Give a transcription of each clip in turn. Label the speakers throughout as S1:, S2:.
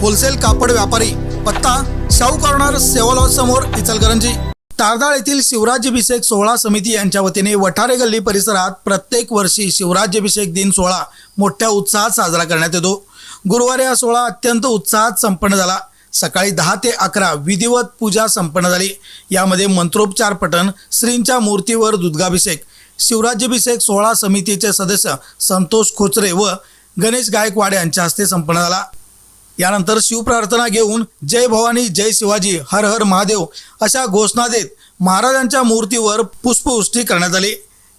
S1: Wholesale कापड व्यापारी पत्ता शाहू कॉर्नर सेवालॉज समोर इचलकरंजी. तारदाळ येथील शिवराज्याभिषेक सोहळा समिती यांच्या वतीने वठारे गल्ली परिसरात प्रत्येक वर्षी शिवराज्याभिषेक दिन सोहळा मोठ्या उत्साहात साजरा करण्यात येतो. गुरुवारी हा सोहळा अत्यंत उत्साहात संपन्न झाला. सकाळी दहा ते अकरा विधिवत पूजा संपन्न झाली. यामध्ये मंत्रोपचार पठण श्रींच्या मूर्तीवर दुर्गाभिषेक शिवराज्याभिषेक सोहळा समितीचे सदस्य संतोष खोचरे व गणेश गायकवाड यांच्या हस्ते संपन्न झाला. यानंतर शिवप्रार्थना घेऊन जय भवानी जय शिवाजी हर हर महादेव अशा घोषणा देत महाराजांच्या मूर्तीवर पुष्पवृष्टी करण्यात आली.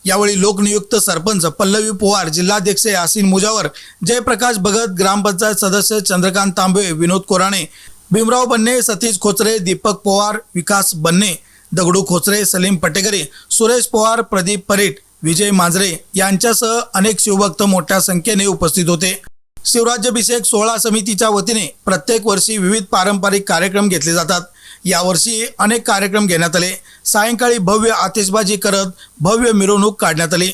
S1: यावेळी लोकनियुक्त सरपंच पल्लवी पोवार जिल्हाध्यक्ष यासिन मुजावर जयप्रकाश भगत ग्रामपंचायत सदस्य चंद्रकांत तांबे विनोद कोराणे भीमराव बन्ने सतीश खोचरे दीपक पवार विकास बन्ने दगडू खोचरे सलीम पटेकरे सुरेश पवार प्रदीप परेट विजय मांजरे यांच्यासह अनेक शिवभक्त मोठ्या संख्येने उपस्थित होते. शिवराज्याभिषेक सोहळा समितीच्या वतीने प्रत्येक वर्षी विविध पारंपरिक कार्यक्रम घेतले जातात. यावर्षी अनेक कार्यक्रम घेण्यात आले. सायंकाळी भव्य आतिषबाजी करत भव्य मिरवणूक काढण्यात आली.